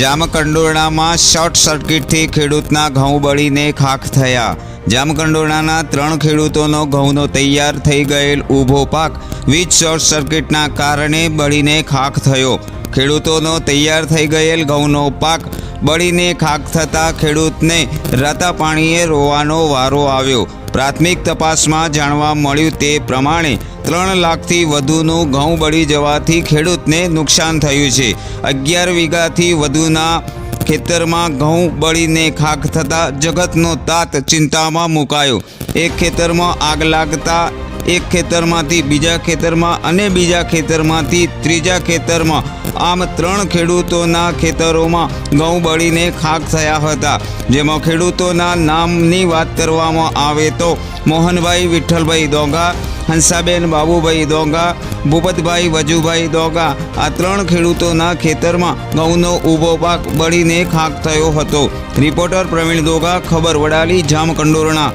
જામકંડોરણામાં short સર્કિટથી ખેડૂતના ઘઉં બળીને ખાખ થયા. જામકંડોરણાના ત્રણ ખેડૂતોનો ઘઉંનો તૈયાર થઈ ગયેલ ઊભો પાક વીજ શોર્ટ સર્કિટના કારણે બળીને ખાખ થયો. ખેડૂતોનો તૈયાર થઈ ગયેલ ઘઉંનો પાક બળીને ખાખ થતાં ખેડૂતને રાતા પાણીએ રોવાનો વારો આવ્યો. પ્રાથમિક તપાસમાં જાણવા મળ્યું તે પ્રમાણે ત્રણ લાખથી વધુનું ઘઉં બળી જવાથી ખેડૂતને નુકસાન થયું છે. અગિયાર વીઘાથી વધુના ખેતરમાં ઘઉં બળીને ખાખ થતાં જગતનો તાત ચિંતામાં મુકાયો. એક ખેતરમાં આગ લાગતા એક ખેતરમાંથી બીજા ખેતરમાં અને બીજા ખેતરમાંથી ત્રીજા ખેતરમાં. આમ ત્રણ ખેડૂતોના ખેતરોમાં ઘઉં બળીને ખાક થયા હતા. જેમાં ખેડૂતોના નામની વાત કરવામાં આવે તો મોહનભાઈ વિઠ્ઠલભાઈ દોંગા, હંસાબેન બાબુભાઈ દોંગા, ભૂપતભાઈ વજુભાઈ દોંગા આ ત્રણ ખેડૂતોના ખેતરમાં ઘઉંનો ઊભો પાક બળીને ખાક થયો હતો. રિપોર્ટર પ્રવીણ દોગા, ખબર વડાલી, જામકંડોરણા.